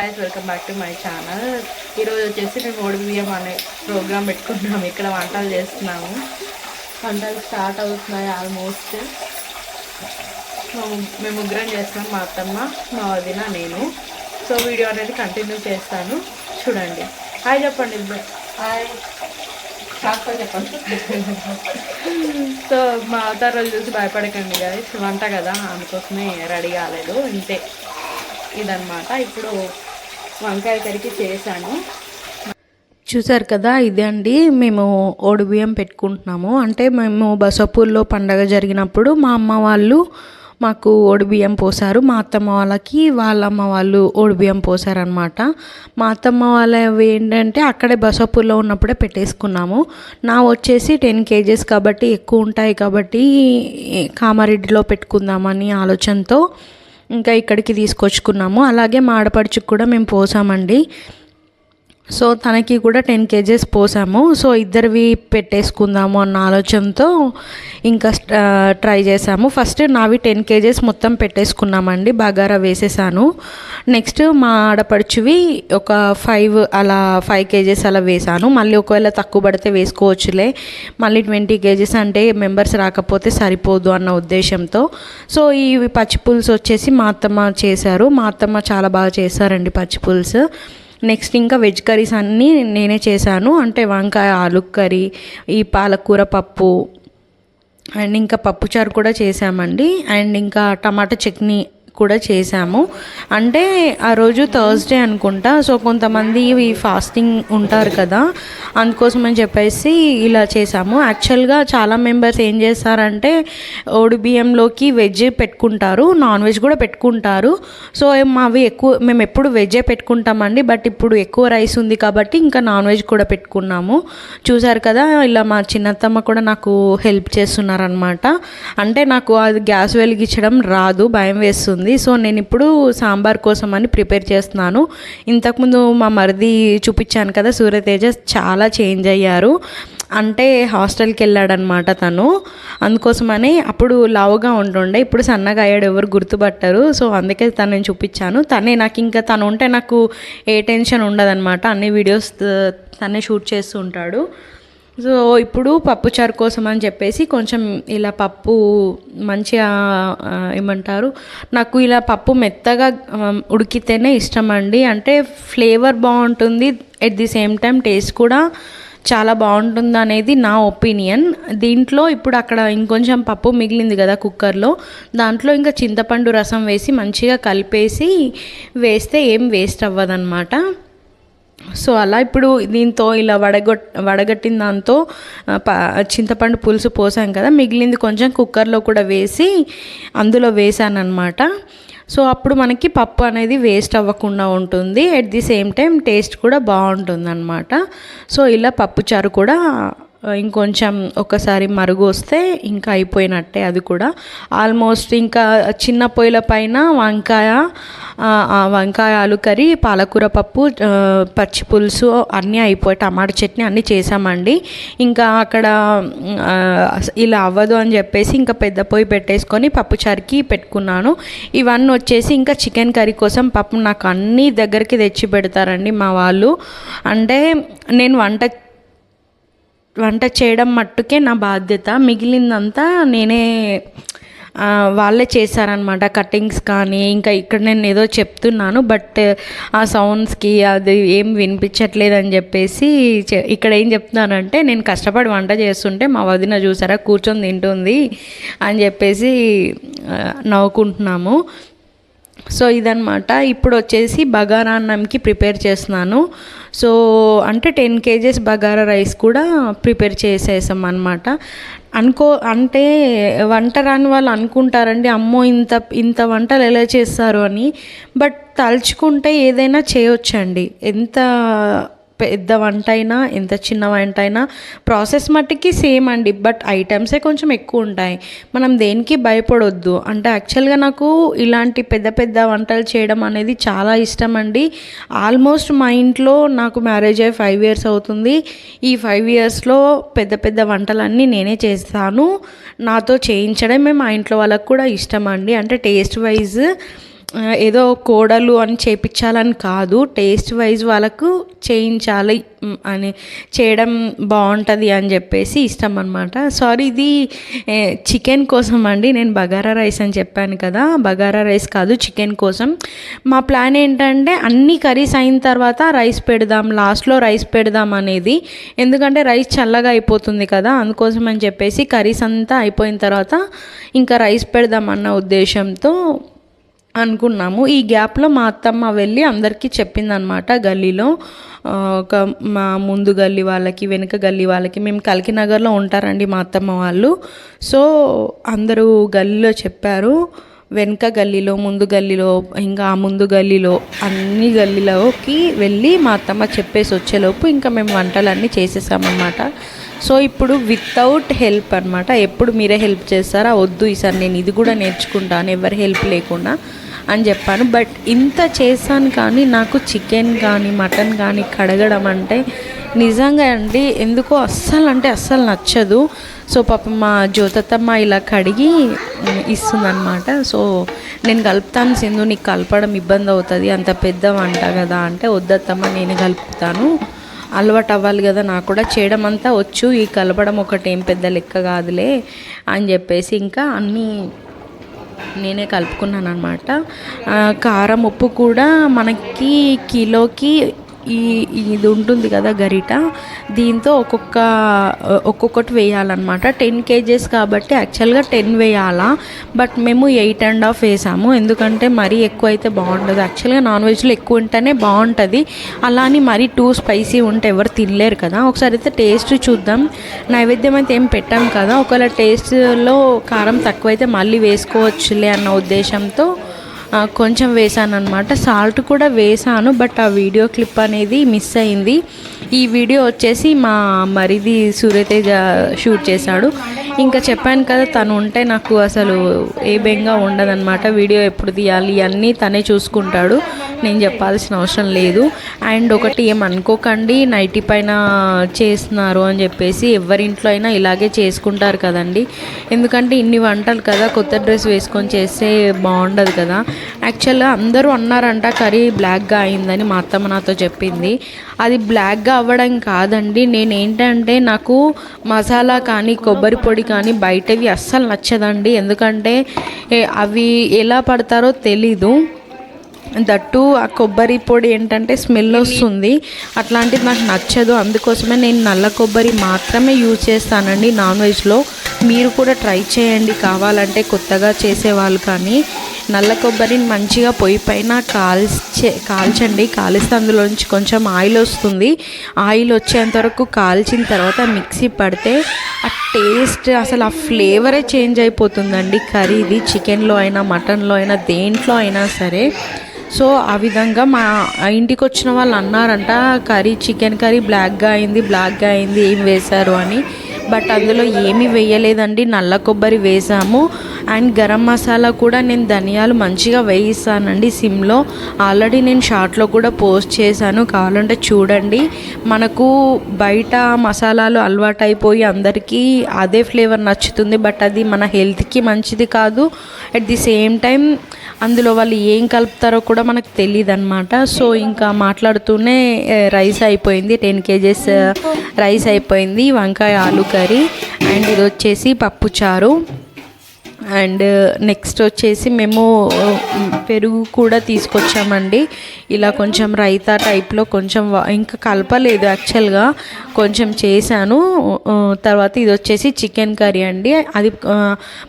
Guys welcome back to my channel ఈరోజు వచ్చేసి మేము ఓడి బియ్యం అనే ప్రోగ్రామ్ పెట్టుకుంటున్నాము ఇక్కడ వంటలు చేస్తున్నాము. వంటలు స్టార్ట్ అవుతున్నాయి ఆల్మోస్ట్ మేము ముగ్గురం చేస్తున్నాం మా అత్తమ్మ మా వదిన నేను. సో వీడియో అనేది కంటిన్యూ చేస్తాను. చూడండి. హాయ్ చెప్పండి. హాయ్ కాస్త చెప్పండి. సో మా అవతారాలు చూసి భయపడకండి గైస్ వంట కదా అందుకోసమే రెడీ కాలేదు. ఇంతే. ఇదనమాట ఇప్పుడు వంకాయ కరికి చేశాను. చూసారు కదా ఇదే అండి. మేము బియ్యం పెట్టుకుంటున్నాము. అంటే మేము బసపూర్లో పండగ జరిగినప్పుడు మా అమ్మ వాళ్ళు మాకు బియ్యం పోసారు. మా అత్తమ్మ వాళ్ళకి వాళ్ళ అమ్మ వాళ్ళు ఓడిబియ్యం పోసారనమాట మా అత్తమ్మ వాళ్ళవి ఏంటంటే అక్కడే బసపూర్లో ఉన్నప్పుడే పెట్టేసుకున్నాము. నా వచ్చేసి టెన్ కేజెస్ కాబట్టి ఎక్కువ ఉంటాయి కాబట్టి కామారెడ్డిలో పెట్టుకుందామని ఆలోచనతో ఇంకా ఇక్కడికి తీసుకొచ్చుకున్నాము. అలాగే మా ఆడపడుచుకు కూడా మేము పోసామండి. సో తనకి కూడా టెన్ కేజెస్ పోసాము. సో ఇద్దరివి పెట్టేసుకుందాము అన్న ఆలోచనతో ఇంకా ట్రై చేసాము. ఫస్ట్ నావి టెన్ కేజెస్ మొత్తం పెట్టేసుకున్నామండి బగారా వేసేసాను. నెక్స్ట్ మా ఆడపడుచువి ఒక ఫైవ్ అలా ఫైవ్ కేజెస్ అలా వేసాను. మళ్ళీ ఒకవేళ తక్కువ పడితే వేసుకోవచ్చులే. మళ్ళీ ట్వంటీ కేజెస్ అంటే మెంబర్స్ రాకపోతే సరిపోదు అన్న ఉద్దేశంతో. సో ఈ పచ్చి పులుసు వచ్చేసి మా అత్తమ్మ చేశారు. మా అత్తమ్మ చాలా బాగా చేశారండి పచ్చి పులుసు. నెక్స్ట్ ఇంకా వెజ్ కర్రీస్ అన్నీ నేనే చేశాను. అంటే వంకాయ ఆలు కర్రీ ఈ పాలకూర పప్పు అండ్ ఇంకా పప్పుచారు కూడా చేసామండి అండ్ ఇంకా టమాటా చట్నీ కూడా చేశాము. అంటే ఆ రోజు థర్స్డే అనుకుంటా సో కొంతమంది ఫాస్టింగ్ ఉంటారు కదా అందుకోసం అని చెప్పేసి ఇలా చేసాము యాక్చువల్గా చాలా మెంబర్స్ ఏం చేస్తారంటే ఓడి బియ్యంలోకి వెజ్ పెట్టుకుంటారు నాన్ వెజ్ కూడా పెట్టుకుంటారు. సో మావి ఎక్కువ మేము ఎప్పుడు వెజ్జే పెట్టుకుంటామండి బట్ ఇప్పుడు ఎక్కువ రైస్ ఉంది కాబట్టి ఇంకా నాన్ వెజ్ కూడా పెట్టుకున్నాము. చూసారు కదా ఇలా మా చిన్నత్తమ్మ కూడా నాకు హెల్ప్ చేస్తున్నారనమాట అంటే నాకు అది గ్యాస్ వెలిగించడం రాదు భయం వేస్తుంది. ఉంది సో నేను ఇప్పుడు సాంబార్ కోసం అని ప్రిపేర్ చేస్తున్నాను. ఇంతకుముందు మా మరిది చూపించాను కదా సూర్యతేజ చాలా చేంజ్ అయ్యారు. అంటే హాస్టల్కి వెళ్ళాడనమాట తను. అందుకోసమని అప్పుడు లావుగా ఉంటుండే ఇప్పుడు సన్నగా అయ్యాడు ఎవరు గుర్తుపట్టారు. సో అందుకే తనని చూపించాను. తనే నాకు ఇంకా తను ఉంటే నాకు ఏ టెన్షన్ ఉండదన్నమాట అన్ని వీడియోస్ తనే షూట్ చేస్తూ ఉంటాడు. సో ఇప్పుడు పప్పుచారు కోసం అని చెప్పేసి కొంచెం ఇలా పప్పు మంచిగా ఏమంటారు నాకు ఇలా పప్పు మెత్తగా ఉడికితేనే ఇష్టం అండి. అంటే ఫ్లేవర్ బాగుంటుంది at the same time taste కూడా చాలా బాగుంటుంది అనేది నా ఒపీనియన్. దీంట్లో ఇప్పుడు అక్కడ ఇంకొంచెం పప్పు మిగిలింది కదా కుక్కర్లో దాంట్లో ఇంకా చింతపండు రసం వేసి మంచిగా కలిపేసి వేస్తే ఏం వేస్ట్ అవ్వదన్నమాట. సో అలా ఇప్పుడు దీంతో ఇలా వడగొట్ వడగట్టిన దాంతో చింతపండు పులుసు పోసాం కదా మిగిలింది కొంచెం కుక్కర్లో కూడా వేసి అందులో వేసాను అనమాట సో అప్పుడు మనకి పప్పు అనేది వేస్ట్ అవ్వకుండా ఉంటుంది. At the same time taste కూడా బాగుంటుంది అనమాట సో ఇలా పప్పుచారు కూడా ఇంకొంచెం ఒకసారి మరుగు వస్తే ఇంకా అయిపోయినట్టే అది కూడా. ఆల్మోస్ట్ ఇంకా చిన్న పొయ్యిల పైన వంకాయ వంకాయ ఆలు కర్రీ పాలకూర పప్పు పచ్చి పులుసు అన్నీ అయిపోయి టమాటా చట్నీ అన్నీ చేసామండి ఇంకా అక్కడ ఇలా అవ్వదు అని చెప్పేసి ఇంకా పెద్ద పొయ్యి పెట్టేసుకొని పప్పుచారికి పెట్టుకున్నాను. ఇవన్నీ వచ్చేసి ఇంకా చికెన్ కర్రీ కోసం పప్పు నాకు అన్ని దగ్గరికి తెచ్చి పెడతారండి మా వాళ్ళు. అంటే నేను వంట వంట చేయడం మట్టుకే నా బాధ్యత. మిగిలిందంతా నేనే వాళ్ళే చేశారనమాట కటింగ్స్ కానీ ఇంకా ఇక్కడ నేను ఏదో చెప్తున్నాను బట్ ఆ సౌండ్స్కి అది ఏం వినిపించట్లేదు అని చెప్పేసి ఇక్కడ ఏం చెప్తున్నానంటే నేను కష్టపడి వంట చేస్తుంటే మా వదిన చూసారా కూర్చొని తింటుంది అని చెప్పేసి నవ్వుకుంటున్నాము. సో ఇదనమాట ఇప్పుడు వచ్చేసి బగారా అన్నంకి ప్రిపేర్ చేస్తున్నాను. సో అంటే టెన్ కేజెస్ బగారా రైస్ కూడా ప్రిపేర్ చేసేసాం అనమాట అనుకో అంటే వంట రాని వాళ్ళు అనుకుంటారండి అమ్మో ఇంత ఇంత వంటలు ఎలా చేస్తారు అని. బట్ తలుచుకుంటే ఏదైనా చేయొచ్చండి. ఎంత పెద్ద వంట అయినా ఎంత చిన్న వంట అయినా ప్రాసెస్ మట్టికి సేమ్ అండి. బట్ ఐటమ్సే కొంచెం ఎక్కువ ఉంటాయి. మనం దేనికి భయపడొద్దు. అంటే యాక్చువల్గా నాకు ఇలాంటి పెద్ద పెద్ద వంటలు చేయడం అనేది చాలా ఇష్టం అండి. ఆల్మోస్ట్ మా ఇంట్లో నాకు మ్యారేజ్ అయ్యి ఫైవ్ ఇయర్స్ అవుతుంది. ఈ ఫైవ్ ఇయర్స్లో పెద్ద పెద్ద వంటలన్నీ నేనే చేస్తాను. నాతో చేయించడమే మా ఇంట్లో వాళ్ళకు కూడా ఇష్టం అండి. అంటే టేస్ట్ వైజ్ ఏదో కోడలు అని చేపించాలని కాదు టేస్ట్ వైజ్ వాళ్ళకు చేయించాలి అని చేయడం బాగుంటుంది అని చెప్పేసి ఇష్టం అనమాట సారీ ఇది చికెన్ కోసం అండి నేను బగారా రైస్ అని చెప్పాను కదా. బగారా రైస్ కాదు చికెన్ కోసం. మా ప్లాన్ ఏంటంటే అన్ని కర్రీస్ అయిన తర్వాత రైస్ పెడదాం లాస్ట్లో రైస్ పెడదాం అనేది. ఎందుకంటే రైస్ చల్లగా అయిపోతుంది కదా అందుకోసం అని చెప్పేసి కర్రీస్ అంతా అయిపోయిన తర్వాత ఇంకా రైస్ పెడదాం అన్న ఉద్దేశంతో అనుకున్నాము. ఈ గ్యాప్లో మా అత్తమ్మ వెళ్ళి అందరికీ చెప్పిందనమాట గల్లీలో ఒక మా ముందు గల్లీ వాళ్ళకి వెనుక గల్లీ వాళ్ళకి. మేము కలికినగర్లో ఉంటారండి మా అత్తమ్మ వాళ్ళు. సో అందరూ గల్లీలో చెప్పారు వెనుక గల్లీలో ముందు గల్లీలో ఇంకా ఆ ముందు గల్లీలో అన్ని గల్లీలోకి వెళ్ళి మా అత్తమ్మ చెప్పేసి వచ్చేలోపు ఇంకా మేము వంటలన్నీ చేసేసామన్నమాట. సో ఇప్పుడు వితౌట్ హెల్ప్ అనమాట ఎప్పుడు మీరే హెల్ప్ చేస్తారా? వద్దు ఈసారి నేను ఇది కూడా నేర్చుకుంటాను ఎవరి హెల్ప్ లేకుండా అని చెప్పాను. బట్ ఇంత చేశాను కానీ నాకు చికెన్ కానీ మటన్ కానీ కడగడం అంటే నిజంగా అండి ఎందుకో అస్సలు అంటే అస్సలు నచ్చదు. సో పాపం మా జ్యోతత్తమ్మ ఇలా కడిగి ఇస్తుందన్నమాట. సో నేను కలుపుతాను సింధు నీకు కలపడం ఇబ్బంది అవుతుంది అంత పెద్ద వంట కదా అంటే వద్దత్తమ్మ నేను కలుపుతాను. అలవాటు అవ్వాలి కదా నాకు కూడా చేయడం అంతా వచ్చు ఈ కలపడం ఒకటి ఏం పెద్ద లెక్క కాదులే అని చెప్పేసి ఇంకా అన్నీ నేనే కలుపుకున్నాను అనమాట కారం ఉప్పు కూడా మనకి కిలోకి ఈ ఇది ఉంటుంది కదా గరిట. దీంతో ఒక్కొక్క ఒక్కొక్కటి వేయాలన్నమాట. టెన్ కేజెస్ కాబట్టి యాక్చువల్గా టెన్ వేయాలా. బట్ మేము ఎయిట్ అండ్ హాఫ్ వేసాము. ఎందుకంటే మరీ ఎక్కువ అయితే బాగుండదు. యాక్చువల్గా నాన్ వెజ్లో ఎక్కువ ఉంటేనే బాగుంటుంది. అలా అని మరీ టూ స్పైసీ ఉంటే ఎవరు తినలేరు కదా. ఒకసారి అయితే టేస్ట్ చూద్దాం. నైవేద్యం అయితే ఏం పెట్టాం కదా. ఒకవేళ టేస్ట్లో కారం తక్కువైతే మళ్ళీ వేసుకోవచ్చులే అన్న ఉద్దేశంతో కొంచెం వేసాను అనమాట సాల్ట్ కూడా వేసాను బట్ ఆ వీడియో క్లిప్ అనేది మిస్ అయింది. ఈ వీడియో వచ్చేసి మా మరిది సూర్యతేజ షూట్ చేశాడు. ఇంకా చెప్పాను కదా తను ఉంటే నాకు అసలు ఏ బెంగా ఉండదన్నమాట. వీడియో ఎప్పుడు తీయాలి అన్నీ తనే చూసుకుంటాడు. నేను చెప్పాల్సిన అవసరం లేదు. అండ్ ఒకటి ఏమనుకోకండి నైటీ పైన చేస్తున్నారు అని చెప్పేసి ఎవరింట్లో అయినా ఇలాగే చేసుకుంటారు కదండి. ఎందుకంటే ఇన్ని వంటలు కదా కొత్త డ్రెస్ వేసుకొని చేస్తే బాగుండదు కదా. యాక్చువల్గా అందరూ అన్నారంట కర్రీ బ్లాక్గా అయిందని మా అత్తమ్మ నాతో చెప్పింది. అది బ్లాక్గా అవ్వడం కాదండి. నేను ఏంటంటే నాకు మసాలా కానీ కొబ్బరి పొడి కానీ బయటవి అస్సలు నచ్చదండి. ఎందుకంటే ఏ- అవి ఎలా పడతారో తెలీదు. దట్టు ఆ కొబ్బరి పొడి ఏంటంటే స్మెల్ వస్తుంది. అట్లాంటిది నాకు నచ్చదు. అందుకోసమే నేను నల్ల కొబ్బరి మాత్రమే యూజ్ చేస్తానండి నాన్ వెజ్లో. మీరు కూడా ట్రై చేయండి. కావాలంటే కొత్తగా చేసేవాళ్ళు కానీ నల్ల కొబ్బరిని మంచిగా పొయ్యి పైన కాల్చే కాల్చండి. కాలిస్తే అందులోంచి కొంచెం ఆయిల్ వస్తుంది. ఆయిల్ వచ్చేంత వరకు కాల్చిన తర్వాత మిక్సీ పడితే ఆ టేస్ట్ అసలు ఆ ఫ్లేవరే చేంజ్ అయిపోతుందండి. కర్రీది చికెన్లో అయినా మటన్లో అయినా దేంట్లో అయినా సరే. సో ఆ విధంగా మా ఇంటికి వచ్చిన వాళ్ళు అన్నారంట కర్రీ చికెన్ కర్రీ బ్లాక్గా అయింది బ్లాక్గా అయింది ఏం వేశారు? అని. బట్ అందులో ఏమీ వేయలేదండి. నల్ల కొబ్బరి వేసాము. అండ్ గరం మసాలా కూడా నేను ధనియాలు మంచిగా వేయిస్తానండి సిమ్లో. ఆల్రెడీ నేను షార్ట్లో కూడా పోస్ట్ చేశాను. కావాలంటే చూడండి. మనకు బయట మసాలాలు అలవాటు అయిపోయి అందరికీ అదే ఫ్లేవర్ నచ్చుతుంది. బట్ అది మన హెల్త్కి మంచిది కాదు. అట్ ది సేమ్ టైం అందులో వాళ్ళు ఏం కలుపుతారో కూడా మనకు తెలియదు అనమాట సో ఇంకా మాట్లాడుతూనే రైస్ అయిపోయింది. టెన్ కేజెస్ రైస్ అయిపోయింది. వంకాయ ఆలు కర్రీ. అండ్ ఇది వచ్చేసి పప్పు చారు. అండ్ నెక్స్ట్ వచ్చేసి మేము పెరుగు కూడా తీసుకొచ్చామండి. ఇలా కొంచెం రైతా టైప్లో కొంచెం ఇంకా కలపలేదు యాక్చువల్గా. కొంచెం చేశాను. తర్వాత ఇది వచ్చేసి చికెన్ కర్రీ అండి. అది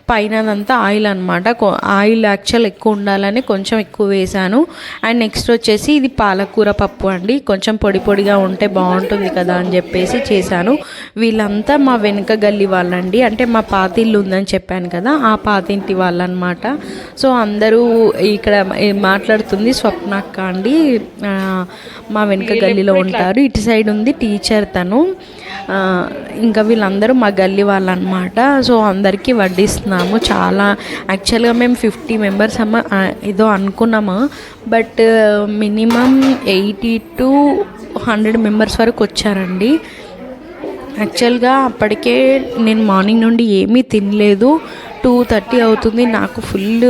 పైనదంతా ఆయిల్ అనమాట ఆయిల్ యాక్చువల్ ఎక్కువ ఉండాలని కొంచెం ఎక్కువ వేశాను. అండ్ నెక్స్ట్ వచ్చేసి ఇది పాలకూర పప్పు అండి. కొంచెం పొడి పొడిగా ఉంటే బాగుంటుంది కదా అని చెప్పేసి చేశాను. వీళ్ళంతా మా వెనుక గల్లి వాళ్ళండి. అంటే మా పాతిల్లు ఉందని చెప్పాను కదా ఆ పాతింటి వాళ్ళనమాట. సో అందరూ ఇక్కడ మాట్లాడుతుంది స్వప్నక్క అండి. మా వెనుక గల్లీలో ఉంటారు. ఇటు సైడ్ ఉంది టీచర్ తను. ఇంకా వీళ్ళందరూ మా గల్లీ వాళ్ళు అనమాట సో అందరికీ వడ్డిస్తున్నాము. చాలా యాక్చువల్గా మేము ఫిఫ్టీ మెంబర్స్ అమ్మ ఏదో అనుకున్నాము. But minimum eighty to hundred members వరకు వచ్చారండి. యాక్చువల్గా అప్పటికే నేను మార్నింగ్ నుండి ఏమీ తినలేదు. టూ థర్టీ అవుతుంది. నాకు ఫుల్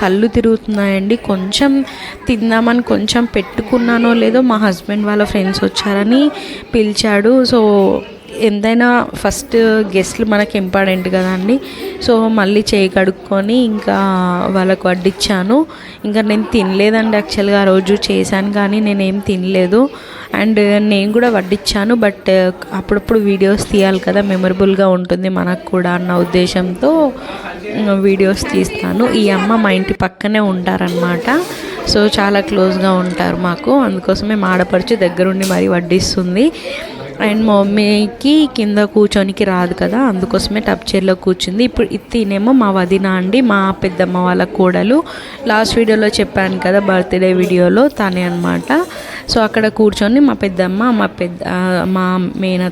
కళ్ళు తిరుగుతున్నాయండి. కొంచెం తిందామని కొంచెం పెట్టుకున్నానో లేదో మా హస్బెండ్ వాళ్ళ ఫ్రెండ్స్ వచ్చారని పిలిచాడు. సో ఎంతైనా ఫస్ట్ గెస్ట్లు మనకి ఇంపార్టెంట్ కదండి సో మళ్ళీ చేయి కడుక్కొని ఇంకా వాళ్ళకు వడ్డిచ్చాను. ఇంకా నేను తినలేదండి యాక్చువల్గా ఆ రోజు చేశాను కానీ నేనేం తినలేదు. అండ్ నేను కూడా వడ్డిచ్చాను బట్ అప్పుడప్పుడు వీడియోస్ తీయాలి కదా మెమరబుల్గా ఉంటుంది మనకు కూడా అన్న ఉద్దేశంతో వీడియోస్ తీస్తాను. ఈ అమ్మ మా ఇంటి పక్కనే ఉంటారనమాట సో చాలా క్లోజ్గా ఉంటారు మాకు. అందుకోసమే మాడపరిచి దగ్గరుండి మరీ వడ్డిస్తుంది. అండ్ మా మమ్మీకి కింద కూర్చోనికి రాదు కదా అందుకోసమే టప్ చైర్లో కూర్చుంది. ఇప్పుడు ఇది తినేమో మా వదిన అండి మా పెద్దమ్మ వాళ్ళ కోడలు. లాస్ట్ వీడియోలో చెప్పాను కదా బర్త్డే వీడియోలో తనే అనమాట సో అక్కడ కూర్చొని మా పెద్దమ్మ మా పెద్ద మా మేన